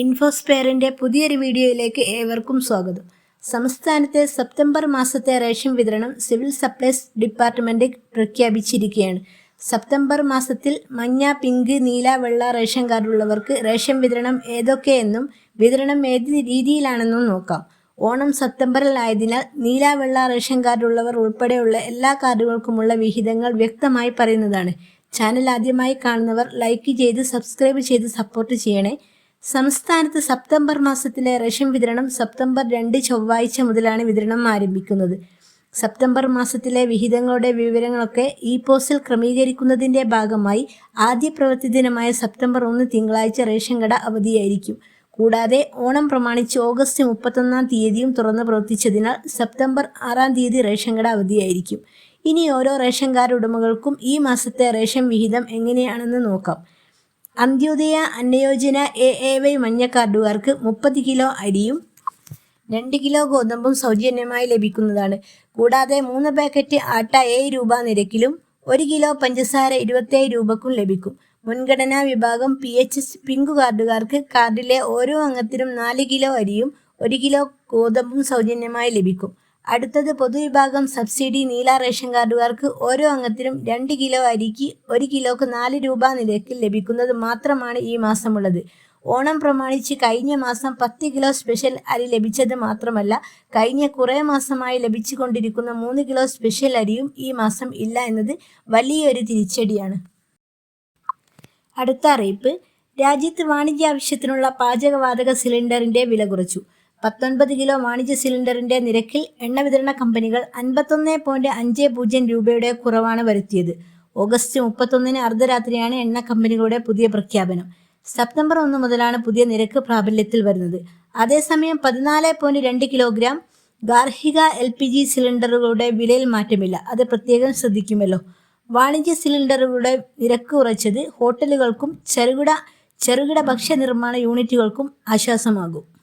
ഇൻഫോസ്പെയറിന്റെ പുതിയൊരു വീഡിയോയിലേക്ക് ഏവർക്കും സ്വാഗതം. സംസ്ഥാനത്തെ സെപ്റ്റംബർ മാസത്തെ റേഷൻ വിതരണം സിവിൽ സപ്ലൈസ് ഡിപ്പാർട്ട്മെന്റ് പ്രഖ്യാപിച്ചിരിക്കുകയാണ്. സെപ്റ്റംബർ മാസത്തിൽ മഞ്ഞ പിങ്ക് നീല വെള്ള റേഷൻ കാർഡുള്ളവർക്ക് റേഷൻ വിതരണം ഏതൊക്കെയെന്നും വിതരണം ഏത് രീതിയിലാണെന്നും നോക്കാം. ഓണം സെപ്റ്റംബറിൽ ആയതിനാൽ നീല വെള്ള റേഷൻ കാർഡുള്ളവർ ഉൾപ്പെടെയുള്ള എല്ലാ കാർഡുകൾക്കുമുള്ള വിഹിതങ്ങൾ വ്യക്തമായി പറയുന്നതാണ്. ചാനൽ ആദ്യമായി കാണുന്നവർ ലൈക്ക് ചെയ്ത് സബ്സ്ക്രൈബ് ചെയ്ത് സപ്പോർട്ട് ചെയ്യണേ. സംസ്ഥാനത്ത് സെപ്റ്റംബർ മാസത്തിലെ റേഷൻ വിതരണം സെപ്റ്റംബർ രണ്ട് ചൊവ്വാഴ്ച മുതലാണ് വിതരണം ആരംഭിക്കുന്നത്. സെപ്റ്റംബർ മാസത്തിലെ വിഹിതങ്ങളുടെ വിവരങ്ങളൊക്കെ ഇ പോസ്റ്റിൽ ക്രമീകരിക്കുന്നതിന്റെ ഭാഗമായി ആദ്യ പ്രവൃത്തി ദിനമായ സെപ്റ്റംബർ ഒന്ന് തിങ്കളാഴ്ച റേഷൻ കട അവധിയായിരിക്കും. കൂടാതെ ഓണം പ്രമാണിച്ച് ഓഗസ്റ്റ് മുപ്പത്തൊന്നാം തീയതിയും തുറന്ന് പ്രവർത്തിച്ചതിനാൽ സെപ്റ്റംബർ ആറാം തീയതി റേഷൻ കട അവധിയായിരിക്കും. ഇനി ഓരോ റേഷൻ കാർഡ് ഉടമകൾക്കും ഈ മാസത്തെ റേഷൻ വിഹിതം എങ്ങനെയാണെന്ന് നോക്കാം. Antyodaya Annayojana A A Y മഞ്ഞ കാർഡുകാർക്ക് മുപ്പത് കിലോ അരിയും രണ്ട് കിലോ ഗോതമ്പും സൗജന്യമായി ലഭിക്കുന്നതാണ്. കൂടാതെ മൂന്ന് പാക്കറ്റ് ആട്ട ഏഴ് രൂപ നിരക്കിലും ഒരു കിലോ പഞ്ചസാര ഇരുപത്തേഴ് രൂപക്കും ലഭിക്കും. മുൻഗണനാ വിഭാഗം പി എച്ച് എസ് പിങ്ക് കാർഡുകാർക്ക് കാർഡിലെ ഓരോ അംഗത്തിനും നാല് കിലോ അരിയും ഒരു കിലോ ഗോതമ്പും സൗജന്യമായി ലഭിക്കും. അടുത്തത് പൊതുവിഭാഗം സബ്സിഡി നീല റേഷൻ കാർഡുകാർക്ക് ഓരോ അംഗത്തിനും രണ്ട് കിലോ അരിക്ക് ഒരു കിലോക്ക് നാല് രൂപ നിരക്കിൽ ലഭിക്കുന്നത് മാത്രമാണ് ഈ മാസമുള്ളത്. ഓണം പ്രമാണിച്ച് കഴിഞ്ഞ മാസം പത്ത് കിലോ സ്പെഷ്യൽ അരി ലഭിച്ചത് മാത്രമല്ല കഴിഞ്ഞ കുറേ മാസമായി ലഭിച്ചുകൊണ്ടിരിക്കുന്ന മൂന്ന് കിലോ സ്പെഷ്യൽ അരിയും ഈ മാസം ഇല്ല എന്നത് വലിയൊരു തിരിച്ചടിയാണ്. അടുത്ത അറിയിപ്പ്. രാജ്യത്ത് വാണിജ്യ ആവശ്യത്തിനുള്ള പാചകവാതക സിലിണ്ടറിന്റെ വില കുറച്ചു. പത്തൊൻപത് കിലോ വാണിജ്യ സിലിണ്ടറിന്റെ നിരക്കിൽ എണ്ണ വിതരണ കമ്പനികൾ അൻപത്തൊന്ന് പോയിന്റ് അഞ്ച് പൂജ്യം രൂപയുടെ കുറവാണ് വരുത്തിയത്. ഓഗസ്റ്റ് മുപ്പത്തൊന്നിന് അർദ്ധരാത്രിയാണ് എണ്ണ കമ്പനികളുടെ പുതിയ പ്രഖ്യാപനം. സെപ്റ്റംബർ ഒന്ന് മുതലാണ് പുതിയ നിരക്ക് പ്രാബല്യത്തിൽ വരുന്നത്. അതേസമയം പതിനാല് പോയിന്റ് രണ്ട് കിലോഗ്രാം ഗാർഹിക എൽ പി ജി സിലിണ്ടറുകളുടെ വിലയിൽ മാറ്റമില്ല. അത് പ്രത്യേകം ശ്രദ്ധിക്കുമല്ലോ. വാണിജ്യ സിലിണ്ടറുകളുടെ നിരക്ക് കുറച്ചത് ഹോട്ടലുകൾക്കും ചെറുകിട ചെറുകിട ഭക്ഷ്യ നിർമ്മാണ യൂണിറ്റുകൾക്കും ആശ്വാസമാകും.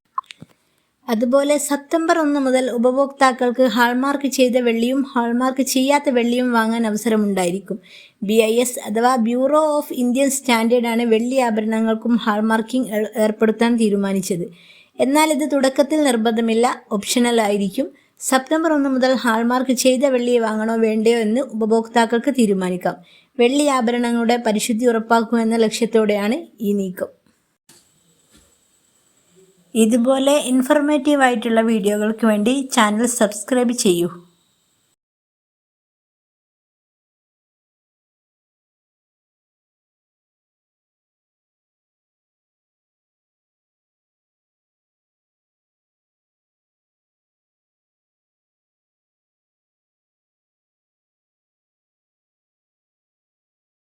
അതുപോലെ സെപ്റ്റംബർ ഒന്ന് മുതൽ ഉപഭോക്താക്കൾക്ക് ഹാൾമാർക്ക് ചെയ്ത വെള്ളിയും ഹാൾമാർക്ക് ചെയ്യാത്ത വെള്ളിയും വാങ്ങാൻ അവസരമുണ്ടായിരിക്കും. ബി ഐ എസ് അഥവാ ബ്യൂറോ ഓഫ് ഇന്ത്യൻ സ്റ്റാൻഡേർഡാണ് വെള്ളി ആഭരണങ്ങൾക്കും ഹാൾമാർക്കിംഗ് ഏർപ്പെടുത്താൻ തീരുമാനിച്ചത്. എന്നാൽ ഇത് തുടക്കത്തിൽ നിർബന്ധമില്ല ഓപ്ഷണൽ ആയിരിക്കും. സെപ്റ്റംബർ ഒന്ന് മുതൽ ഹാൾമാർക്ക് ചെയ്ത വെള്ളി വാങ്ങണോ വേണ്ടയോ എന്ന് ഉപഭോക്താക്കൾക്ക് തീരുമാനിക്കാം. വെള്ളി ആഭരണങ്ങളുടെ പരിശുദ്ധി ഉറപ്പാക്കുമെന്ന ലക്ഷ്യത്തോടെയാണ് ഈ നീക്കം. ഇതുപോലെ ഇൻഫർമേറ്റീവ് ആയിട്ടുള്ള വീഡിയോകൾക്ക് വേണ്ടി ചാനൽ സബ്സ്ക്രൈബ് ചെയ്യൂ.